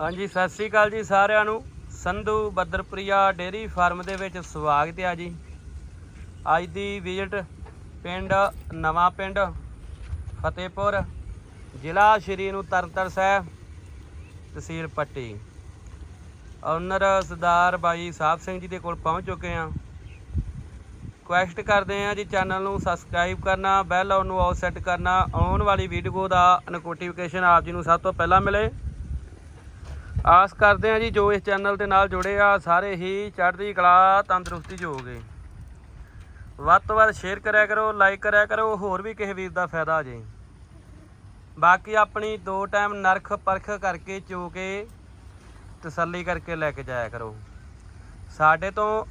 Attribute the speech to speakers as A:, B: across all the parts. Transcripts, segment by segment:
A: ਹਾਂਜੀ, ਸਤਿ ਸ੍ਰੀ ਅਕਾਲ ਜੀ ਸਾਰਿਆਂ ਨੂੰ। ਸੰਧੂ ਬੱਦਰਪ੍ਰਿਆ ਡੇਰੀ ਫਾਰਮ ਦੇ ਵਿੱਚ ਸਵਾਗਤ ਹੈ ਜੀ। ਅੱਜ ਦੀ ਵਿਜ਼ਿਟ ਪਿੰਡ, ਨਵਾਂ ਪਿੰਡ, ਫਤਿਹਪੁਰ, ਜ਼ਿਲ੍ਹਾ ਸ਼੍ਰੀ ਨੂੰ ਤਰਨਤਾਰਨ ਸਾਹਿਬ, ਤਹਿਸੀਲ ਪੱਟੀ। ਓਨਰ ਸਰਦਾਰ ਬਾਈ ਸਾਹਿਬ ਸਿੰਘ ਜੀ ਦੇ ਕੋਲ ਪਹੁੰਚ ਚੁੱਕੇ ਹਾਂ। ਰਿਕੁਐਸਟ ਕਰਦੇ ਹਾਂ ਜੀ ਚੈਨਲ ਨੂੰ ਸਬਸਕ੍ਰਾਈਬ ਕਰਨਾ ਬੈਲ ਆਨ ਨੂੰ ਆਲ ਸੈੱਟ ਕਰਨਾ। ਆਉਣ ਵਾਲੀ ਵੀਡੀਓ ਦਾ ਨੋਟੀਫਿਕੇਸ਼ਨ ਆਪ ਜੀ ਨੂੰ ਸਭ ਤੋਂ ਪਹਿਲਾਂ ਮਿਲੇ। ਆਸ ਕਰਦੇ ਹਾਂ ਜੀ ਜੋ ਇਸ ਚੈਨਲ ਦੇ ਨਾਲ ਜੁੜੇ ਆ, ਸਾਰੇ ਹੀ ਚੜ੍ਹਦੀ ਕਲਾ, ਤੰਦਰੁਸਤੀ 'ਚ ਹੋਗੇ ਵੱਧ ਤੋਂ ਵੱਧ ਸ਼ੇਅਰ ਕਰਿਆ ਕਰੋ ਲਾਈਕ ਕਰਿਆ ਕਰੋ, ਹੋਰ ਵੀ ਕਿਸੇ ਵੀਰ ਦਾ ਫਾਇਦਾ ਹੋ ਜੇ। ਬਾਕੀ ਆਪਣੀ ਦੋ ਟਾਈਮ ਨਰਖ ਪਰਖ ਕਰਕੇ ਚੋ ਕੇ ਤਸੱਲੀ ਕਰਕੇ ਲੈ ਕੇ ਜਾਇਆ ਕਰੋ। ਸਾਡੇ ਤੋਂ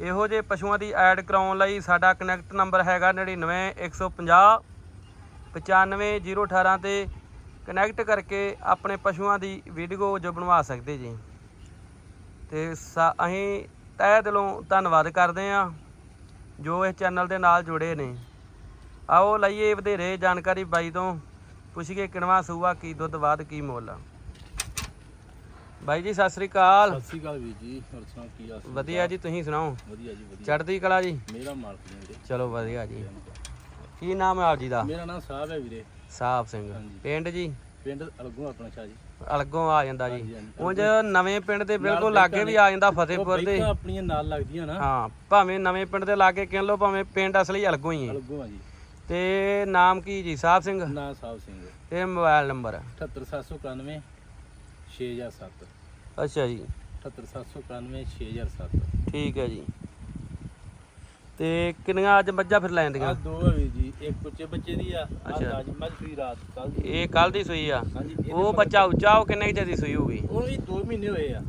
A: ਇਹੋ ਜਿਹੇ ਪਸ਼ੂਆਂ ਦੀ ਐਡ ਕਰਾਉਣ ਲਈ ਸਾਡਾ ਕਨੈਕਟ ਨੰਬਰ ਹੈਗਾ 99 150 95018 ਤੇ ਕਨੈਕਟ ਕਰਕੇ ਆਪਣੇ ਪਸ਼ੂਆਂ ਦੀ ਵੀਡੀਓ ਜੋ ਬਣਵਾ ਸਕਦੇ ਜੀ। ਤੇ ਅਸੀਂ ਤਹਿ ਦਿਲੋਂ ਧੰਨਵਾਦ ਕਰਦੇ ਹਾਂ ਜੋ ਇਸ ਚੈਨਲ ਦੇ ਨਾਲ ਜੁੜੇ ਨੇ। ਆਓ ਲਈਏ ਵਧੇਰੇ ਜਾਣਕਾਰੀ ਬਾਈ ਤੋਂ ਪੁੱਛੀਏ ਕਿਣਵਾ ਸੂਆ ਕੀ ਦੁੱਧ ਬਾਅਦ ਕੀ ਮੁੱਲ। ਆ ਬਾਈ ਜੀ ਸਤਿ ਸ੍ਰੀ ਅਕਾਲ।
B: ਸਤਿ ਸ਼੍ਰੀ ਅਕਾਲ ਵੀਰ ਜੀ ਹੋਰ ਸੁਣਾਓ ਕੀ ਹਾਲ
A: ਵਧੀਆ ਜੀ ਤੁਸੀਂ ਸੁਣਾਓ?
B: ਵਧੀਆ ਜੀ ਵਧੀਆ।
A: ਚੜ੍ਹਦੀ ਕਲਾ ਜੀ?
B: ਮੇਰਾ ਮਾਲਕ ਜੀ।
A: ਚਲੋ ਵਧੀਆ ਜੀ। ਕੀ ਨਾਮ ਹੈ ਆਪ ਜੀ ਦਾ?
B: ਮੇਰਾ ਨਾਮ ਸਾਹਿਬ ਹੈ ਵੀਰੇ।
A: ਸਾਹਿਬ ਸਿੰਘ।
B: ਹਾਂਜੀ।
A: ਪਿੰਡ ਜੀ?
B: ਪਿੰਡ ਅਲਗੂ ਆਪਣਾ ਸ਼ਾਹ ਜੀ।
A: ਅਲਗੋਂ ਆ ਜਾਂਦਾ ਜੀ।
B: ਹਾਂਜੀ।
A: ਉਂਝ ਨਵੇਂ ਪਿੰਡ ਦੇ ਬਿਲਕੁਲ ਲਾਗੇ ਵੀ ਆ ਜਾਂਦਾ
B: ਉਹ
A: ਫਤਿਹਪੁਰ ਦੇ
B: ਆਪਣੀਆਂ ਨਾਲ ਲੱਗਦੀਆਂ ਨਾ।
A: ਹਾਂ ਭਾਵੇਂ ਨਵੇਂ ਪਿੰਡ ਦੇ ਲਾਗੇ ਕਹਿ ਲਓ ਭਾਵੇਂ ਪਿੰਡ ਅਸਲੀ ਅਲਗੋਂ ਹੀ ਹੈ।
B: ਅਲਗੂ ਆ ਜੀ।
A: ਤੇ ਨਾਮ ਕੀ ਜੀ? ਸਾਹਿਬ ਸਿੰਘ?
B: ਨਾਂ ਸਾਹਿਬ ਸਿੰਘ।
A: ਤੇ ਮੋਬਾਈਲ ਨੰਬਰ?
B: 78791 6007
A: ਅੱਛਾ ਜੀ।
B: 78791 6007
A: ਠੀਕ ਹੈ ਜੀ। ਤੇ ਕਿੰਨੀਆਂ ਅੱਜ ਮੱਝਾਂ ਫਿਰ ਲੈਣ
B: ਆ ਦੋ ਵੀਰ ਜੀ। ਇੱਕ ਬੱਚੇ ਬੱਚੇ ਦੀ ਆ ਆ
A: ਅੱਛਾ।
B: ਤਾਜ ਮੱਝ ਸੂਈ ਰਾਤ ਕੱਲ ਦੀ।
A: ਇਹ ਕੱਲ ਦੀ ਸੂਈ ਆ?
B: ਹਾਂਜੀ ਇਹਦੇ
A: ਉਹ
B: ਮਗਰ-
A: ਬੱਚਾ ਉੱਚਾ ਉਹ ਕਿੰਨੇ ਕੁ ਚਿਰ ਦੀ ਸੂਈ ਹੋਊਗੀ?
B: ਉਹ ਵੀ 2 ਮਹੀਨੇ ਹੋਏ ਆ।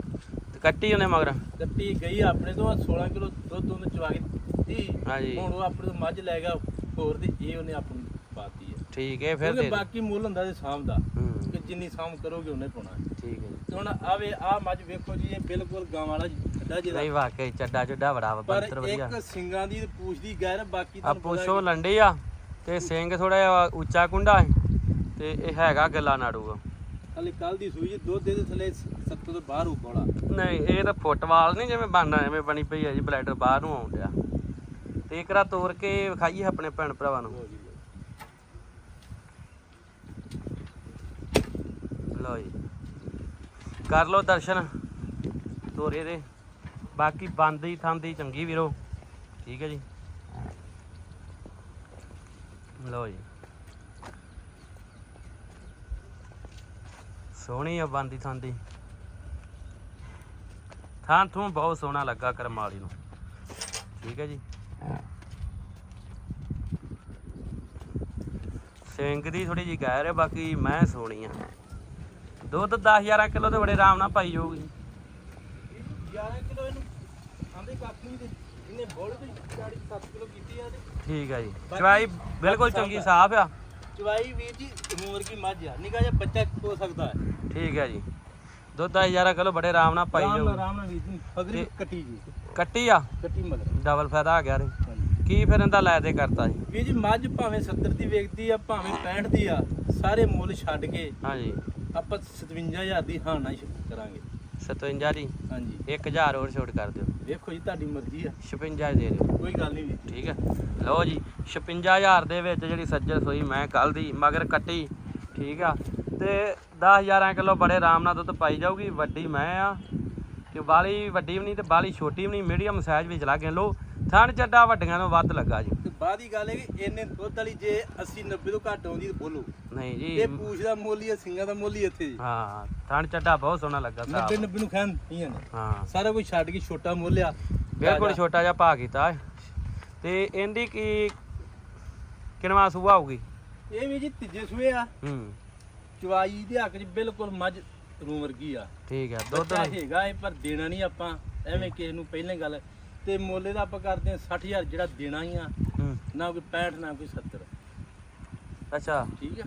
A: ਤੇ ਕੱਟੀ ਉਹਨੇ ਮਗਰ?
B: ਕੱਟੀ ਗਈ ਆਪਣੇ ਤੋਂ 16 ਕਿਲੋ ਦੁੱਧ ਉਹਨੇ ਚਵਾ ਕੇ ਦਿੱਤੀ।
A: ਹਾਂਜੀ।
B: ਹੁਣ ਉਹ ਆਪਣੇ ਤੋਂ ਮੱਝ ਲੈ ਗਿਆ ਹੋਰ ਦੀ ਇਹ ਉਹਨੇ ਆਪਣੀ ਪਾਤੀ ਹੈ
A: ਠੀਕ ਹੈ ਫਿਰ
B: ਕਿਉਂਕਿ
A: ਦੇ ਦਿਓ।
B: ਬਾਕੀ ਮੁੱਲ ਹੁੰਦਾ ਤੇ ਸਾਂਭ ਦਾ
A: ਹੂੰ।
B: ਕਿ ਜਿੰਨੀ ਸਾਂਭ ਕਰੋਗੇ ਉਹਨੇ ਪਾਉਣਾ ਹੈ।
A: ਠੀਕ ਹੈ। ਜੀ।
B: ਤੇ ਹੁਣ ਆਵੇ ਆ ਮੱਝ ਵੇਖੋ ਜੀ ਇਹ ਬਿਲਕੁਲ ਗਾਂ ਵਾਲਾ ਜਿਹਦਾ।
A: ਨਹੀਂ ਵਾਕਈ ਚੱਡਾ ਚੁੱਡਾ ਬੜਾ ਵਾ
B: ਪਰ
A: ਵਧੀਆ।
B: ਇੱਕ ਸਿੰਗਾਂ ਦੀ ਤੇ ਪੂਛ ਦੀ ਗੈਰ ਬਾਕੀ
A: ਆ
B: ਤੁਹਾਨੂੰ ਪਤਾ
A: ਪੁੱਛੋ ਲੰਡੀ ਆ। ਤੇ ਸਿੰਘ ਥੋੜਾ ਜਿਹਾ ਉੱਚਾ ਕੁੰਡਾ ਹੈ ਤੇ ਇਹ ਹੈਗਾ ਗੱਲਾ ਨਾੜੂਗਾ
B: ਹਲੇ ਕੱਲ ਦੀ ਸੂਈ ਜੀ ਦੁੱਧ ਦੇ ਥੱਲੇ 70 ਤੋਂ ਬਾਹਰ ਹੋ ਬੋਲਾ।
A: ਨਹੀਂ ਇਹ ਤਾਂ ਫੁੱਟਬਾਲ ਨਹੀਂ ਜਿਵੇਂ ਬਣਨਾ ਐਵੇਂ ਬਣੀ ਪਈ ਹੈ ਜੀ ਬਲੈਡਰ ਬਾਹਰ ਨੂੰ ਆਉਣ ਡਿਆ। ਤੇ ਇਕਰਾ ਤੋੜ ਕੇ ਵਿਖਾਈਏ ਆਪਣੇ ਭੈਣ ਭਰਾਵਾਂ ਨੂੰ। ਲਓ ਜੀ ਕਰ ਲਓ ਦਰਸ਼ਨ ਤੋਰੇ ਦੇ। ਬਾਕੀ ਬੰਦੀ ਥਾਂਦੀ ਚੰਗੀ ਵੀਰੋ। ਠੀਕ ਹੈ ਜੀ। ਲਓ ਜੀ। ਸੋਹਣੀ ਆ ਬੰਦੀ ਥਾਂਦੀ। ਥਾਂ ਥੂੰ ਬਹੁਤ ਸੋਹਣਾ ਲੱਗਾ ਕਰਮ ਨੂੰ। ਠੀਕ ਹੈ ਜੀ। ਸਿੰਘ ਦੀ ਥੋੜੀ ਜਿਹੀ ਗੈਰ ਹੈ, ਬਾਕੀ ਮੈਂ ਸੋਹਣੀ ਆ। ਦੁੱਧ 10 11 ਕਿਲੋ ਤੇ ਬੜੇ ਆਰਾਮ ਨਾਲ ਪਾਈ ਜਾਊਗੀ।
B: 11 ਕਿਲੋ ਇਹਨੂੰ ਆਂਦੇ ਕੱਖ ਨਹੀਂ ਤੇ ਇਹਨੇ ਬੋਲ ਤੇ 40 7 ਕਿਲੋ ਕੀਤੀ ਆ ਤੇ
A: ਠੀਕ ਹੈ ਜੀ। ਚਵਾਈ ਬਿਲਕੁਲ ਚੰਗੀ ਸਾਫ਼ ਆ।
B: ਚਵਾਈ ਵੀਰ ਜੀ ਉਮਰ ਕੀ ਮੱਝ ਆ? ਨਿਕਾ ਜਿਹਾ ਬੱਚਾ ਹੋ ਸਕਦਾ ਹੈ।
A: ਠੀਕ ਹੈ ਜੀ। ਦੁੱਧ 10 11 ਕਿਲੋ ਬੜੇ ਆਰਾਮ ਨਾਲ ਪਾਈ ਜਾਊਗੀ।
B: ਆਰਾਮ ਨਾਲ ਵੀਰ ਜੀ
A: ਤੇ-
B: ਕੱਟੀ ਜੀ।
A: ਕੱਟੀ ਆ?
B: ਕੱਟੀ ਮਗਰ।
A: ਡਬਲ ਫਾਇਦਾ ਆ ਗਿਆ ਰੇ। ਕੀ ਫਿਰ ਇਹਦਾ ਲੈ ਦੇ ਕਰਤਾ ਜੀ?
B: ਵੀਰ ਜੀ ਮੱਝ ਭਾਵੇਂ 70 ਦੀ ਵੇਚਦੀ ਆ ਭਾਵੇਂ 65 ਦੀ ਆ ਸਾਰੇ ਮੁੱਲ ਛੱਡ ਕੇ
A: ਹਾਂਜੀ।
B: ਆਪਾਂ 57000 ਦੀ ਹਾਂ ਨਾ ਕਰਾਂਗੇ।
A: 57 ਦੀ।
B: ਹਾਂਜੀ।
A: 1000 ਹੋਰ ਛੋਟ ਕਰ ਦਿਓ।
B: ਵੇਖੋ ਜੀ ਤੁਹਾਡੀ ਮਰਜ਼ੀ ਆ।
A: 56 ਦੇ ਦਿਓ।
B: ਕੋਈ ਗੱਲ ਨਹੀਂ ਵੀਰ
A: ਠੀਕ ਹੈ ਲਓ ਜੀ 56000 ਦੇ ਵਿੱਚ ਜਿਹੜੀ ਸੱਜਰ ਸੋਈ ਮੈਂ ਕੱਲ ਦੀ ਮਗਰ ਕੱਟੀ। ਠੀਕ ਆ? ਤੇ 10 11 ਕਿਲੋ ਬੜੇ ਆਰਾਮ ਨਾਲ ਦੁੱਧ ਪਾਈ ਜਾਊਗੀ। ਵੱਡੀ ਮੈਂ ਆ। ਤੇ ਬਾਲੀ ਵੱਡੀ ਵੀ ਨਹੀਂ ਤੇ ਬਾਲੀ ਛੋਟੀ ਵੀ ਨਹੀਂ ਮੀਡੀਅਮ ਸਾਈਜ਼ ਵਿੱਚ ਲਾ ਕੇ ਲੋ ਥਣ ਚੱਡਾ ਵੱਡੀਆਂ ਤੋਂ ਵੱਧ ਲੱਗਾ ਜੀ।
B: ਬਾਅਦ ਦੀ ਗੱਲ ਹੈ ਕਿ ਇਹਨੇ ਦੁੱਧ ਵਾਲੀ ਜੇ 80 90 ਤੋਂ ਘੱਟ ਆਉਂਦੀ ਤਾਂ ਬੋਲੋ।
A: ਨਹੀਂ
B: ਇਹ
A: ਜੀ
B: ਪੂਛ ਦਾ ਮੁੱਲ ਹੀ ਸਿੰਘਾਂ ਦਾ ਮੁੱਲ ਹੀ ਇੱਥੇ ਜੀ।
A: ਹਾਂ ਥਣ ਚੱਡਾ ਬਹੁਤ ਸੋਹਣਾ ਲੱਗਾ
B: 90
A: ਸਾਹਿਬ
B: 90 ਨੂੰ ਖਾਣ ਨਹੀਂ ਨੇ।
A: ਹਾਂ।
B: ਸਾਰਾ ਕੁਝ ਛੱਡ ਕੇ ਛੋਟਾ ਮੁੱਲ ਆ।
A: ਬਿਲਕੁਲ ਛੋਟਾ ਜਿਹਾ ਭਾ ਕੀਤਾ। ਹੈ। ਤੇ ਇਹਦੀ ਕੀ ਕਿਨਵਾ ਸੂਆ ਹੋਊਗੀ?
B: ਇਹ ਵੀ ਜੀ ਤੀਜੇ ਸੂਏ ਆ।
A: ਹੂੰ।
B: ਚਵਾਈ ਦੇ ਹੱਕ 'ਚ ਬਿਲਕੁਲ ਮੱਝ ਰੂ ਵਰਗੀ ਆ।
A: ਠੀਕ ਹੈ ਦੁੱਧ
B: ਹੈਗਾ ਇਹ ਪਰ ਦੇਣਾ ਨਹੀਂ ਆਪਾਂ। ਐਵੇਂ ਕਿਸੇ ਨੂੰ ਪਹਿਲਾਂ ਹੀ ਗੱਲ ਤੇ ਮੁੱਲ ਇਹਦਾ ਆਪਾਂ ਕਰਦੇ ਆ 60000 ਜਿਹੜਾ ਦੇਣਾ ਹੀ ਆ
A: ਹੂੰ।
B: ਨਾ ਕੋਈ 65 ਨਾ ਕੋਈ 70
A: ਅੱਛਾ।
B: ਠੀਕ ਆ?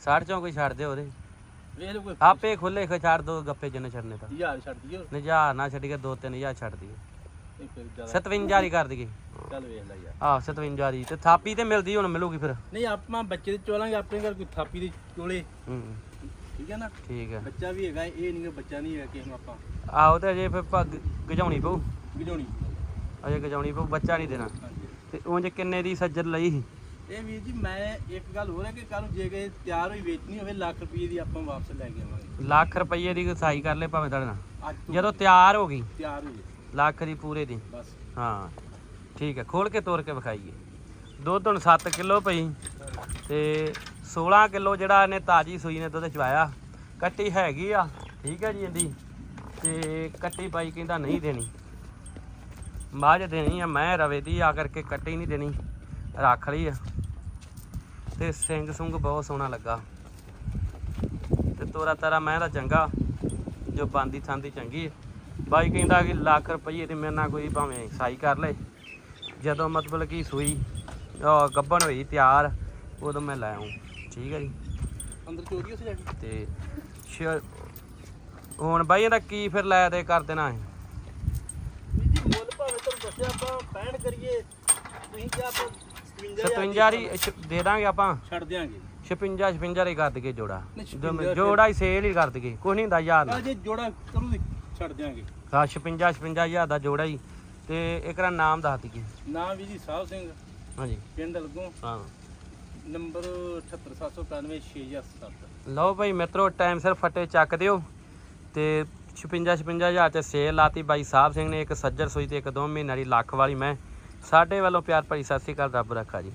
A: ਸਾੜ ਚੋਂ ਕੋਈ ਛੱਡ ਦਿਓ ਉਹਦੇ।
B: ਵੇਖ ਲਓ ਕੋਈ
A: ਆਪੇ ਖੁੱਲੇ ਖ ਛੱਡ ਦੋ ਗੱਪੇ ਜਿੰਨੇ ਛੱਡਨੇ ਤਾਂ।
B: ਹਜ਼ਾਰ ਛੱਡ ਦਿਓ।
A: ਨਜ਼ਾਰ ਨਾ ਛੱਡ ਕੇ ਦੋ ਤਿੰਨ ਹਜ਼ਾਰ ਛੱਡ ਦਈਏ
B: ਇਹ ਫਿਰ ਜ਼ਿਆਦਾ।
A: 57 ਦੀ ਕਰ ਦਈਏ।
B: ਚੱਲ ਵੇਖ ਲੈ ਯਾਰ।
A: ਆਹ 57 ਦੀ ਤੇ ਥਾਪੀ ਤੇ ਮਿਲਦੀ ਹੁਣ ਮਿਲੂਗੀ ਫਿਰ।
B: ਨਹੀਂ ਆਪਾਂ ਬੱਚੇ ਦੇ ਚੋਲਾਂਗੇ ਆਪਣੇ ਘਰ ਕੋਈ ਥਾਪੀ ਦੇ ਚੋਲੇ।
A: ਹੂੰ।
B: ਠੀਕ ਹੈ ਨਾ?
A: ਠੀਕ ਹੈ।
B: ਬੱਚਾ ਵੀ ਹੈਗਾ ਇਹ ਨਹੀਂ ਕਿ ਬੱਚਾ ਨਹੀਂ ਹੈਗਾ ਕਿਸੇ ਨੂੰ ਆਪਾਂ।
A: ਆਹੋ ਤੇ ਅਜੇ ਫਿਰ ਪੱਗ ਗਜਾਉਣੀ ਪਊ।
B: ਗਿਜਾਉਣੀ।
A: ਅਜੇ ਗਜਾਉਣੀ ਪਊ ਬੱਚਾ ਨਹੀਂ ਦੇਣਾ। ਤੇ ਉਂਝ ਕਿੰਨੇ ਦੀ ਸੱਜਰ ਲਈ ਸੀ?
B: ਇਹ ਵੀਰ ਜੀ ਮੈਂ ਇੱਕ ਗੱਲ ਹੋਰ ਹੈ ਕਿ ਕੱਲ ਨੂੰ ਜੇ ਕਿ ਤਿਆਰ ਹੋਈ ਵੇਚਣੀ ਹੋਵੇ ਲੱਖ ਰੁਪਏ ਦੀ ਆਪਾਂ ਵਾਪਸ ਲੈ ਕੇ ਆਵਾਂਗੇ।
A: ਲੱਖ ਰੁਪਏ ਦੀ ਸਾਈ ਕਰ ਲੈ ਭਾਵੇਂ ਤੁਹਾਡੇ ਨਾਲ।
B: ਅੱਜ ਤੋਂ
A: ਜਦੋਂ ਤਿਆਰ ਹੋ ਗਈ।
B: ਤਿਆਰ ਹੋ ਜੇ
A: ਲੱਖ ਦੀ ਪੂਰੇ ਦੀ।
B: ਬਸ।
A: ਹਾਂ। ਠੀਕ ਹੈ ਖੋਲ ਕੇ ਤੋੜ ਕੇ ਵਿਖਾਈਏ। ਦੁੱਧ ਹੁਣ 7 ਕਿਲੋ ਪਈ। ਤੇ 16 ਕਿਲੋ ਜਿਹੜਾ ਇਹਨੇ ਤਾਜੀ ਸੂਈ ਨੇ ਦੁੱਧ ਚਵਾਇਆ। ਕੱਟੀ ਹੈਗੀ ਆ। ਠੀਕ ਹੈ ਜੀ ਇਹਦੀ। ਤੇ ਕੱਟੀ ਪਾਈ ਕਹਿੰਦਾ ਨਹੀਂ ਦੇਣੀ। ਮਾਝ ਦੇਣੀ ਆ ਮੈਂ ਰਵੇ ਦੀ ਆ ਕਰਕੇ ਕੱਟੀ ਨਹੀਂ ਦੇਣੀ ਰੱਖ ਲਈ ਆ। ਤੇ ਸਿੰਘ ਸੁੰਗ ਬਹੁਤ ਸੋਹਣਾ ਲੱਗਾ। ਤੇ ਤੋਰਾ ਤਾਰਾ ਮੈਂ ਦਾ ਚੰਗਾ ਜੋ ਬੰਦੀ ਥਾਂਦੀ ਚੰਗੀ ਹੈ ਬਾਈ ਕਹਿੰਦਾ ਕਿ ਲੱਖ ਰੁਪਏ ਤੇ ਮੇਰੇ ਨਾਲ ਕੋਈ ਭਾਵੇਂ ਸਾਈ ਕਰ ਲੈ। ਜਦੋਂ ਮਤਲਬ ਕਿ ਸੂਈ ਗੱਭਣ ਹੋਈ ਤਿਆਰ ਉਦੋਂ ਮੈਂ ਲੈ ਆਉਂ। ਠੀਕ ਹੈ ਜੀ।
B: ਅੰਦਰ ਚੋਰੀ ਉਸ ਜਾ ਕੇ
A: ਤੇ ਹੁਣ ਬਾਈ ਇਹਦਾ ਕੀ ਫਿਰ ਲੈ ਦੇ ਕਰ ਦੇਣਾ ਹੈ
B: ਭਾਵੇਂ ਤੁਹਾਨੂੰ ਦੱਸਿਆ ਆਪਾਂ 65 ਕਰੀਏ। ਤੁਸੀਂ ਕਿਹਾ ਆਪਾਂ 57
A: 57 ਦੀ ਛ- ਦੇ ਦਾਂਗੇ ਆਪਾਂ।
B: ਛੱਡ ਦਿਆਂਗੇ।
A: 56 56 ਹੀ ਕਰ ਦਈਏ ਜੋੜਾ।
B: ਨਹੀਂ,
A: ਜਦੋਂ
B: 56
A: ਜੋੜਾ ਹੀ ਸੇਲ ਹੀ ਕਰ ਦਈਏ ਕੁਛ ਨਹੀਂ ਹੁੰਦਾ ਯਾਰ
B: ਆ ਜੇ ਜੋੜਾ ਕਰੂ ਤੇ ਛੱਡ ਦਿਆਂਗੇ।
A: ਹਾਂ 56 56 ਹਜ਼ਾਰ ਦਾ ਜੋੜਾ ਹੀ। ਤੇ ਇੱਕ ਦਾ ਨਾਮ ਦੱਸ ਦਈਏ।
B: ਨਾਮ ਵੀ ਜੀ ਸਾਹਿਬ ਸਿੰਘ।
A: ਹਾਂਜੀ।
B: ਪਿੰਡ ਲਗੋਂ
A: ਹਾਂ।
B: ਨੰਬਰ 78796
A: ਲਓ ਭਾਈ ਮਿੱਤਰੋ ਟਾਈਮ ਸਿਰ ਫੱਟੇ ਚੱਕ ਦਿਓ। ਤੇ 56 56 ਹਜ਼ਾਰ ਚ ਸੇਲ ਲਾਤੀ। ਬਾਈ ਸਾਹਿਬ ਸਿੰਘ ਨੇ ਇੱਕ ਸੱਜਰ ਸੂਈ ਤੇ ਇੱਕ ਦੋ ਮਹੀਨੇ ਦੀ ਲੱਖ ਵਾਲੀ ਮੈਂ। ਸਾਡੇ ਵੱਲੋਂ ਪਿਆਰ ਭਰੀ ਸਤਿ ਸ੍ਰੀ ਅਕਾਲ, ਰੱਬ ਰੱਖਾ ਜੀ।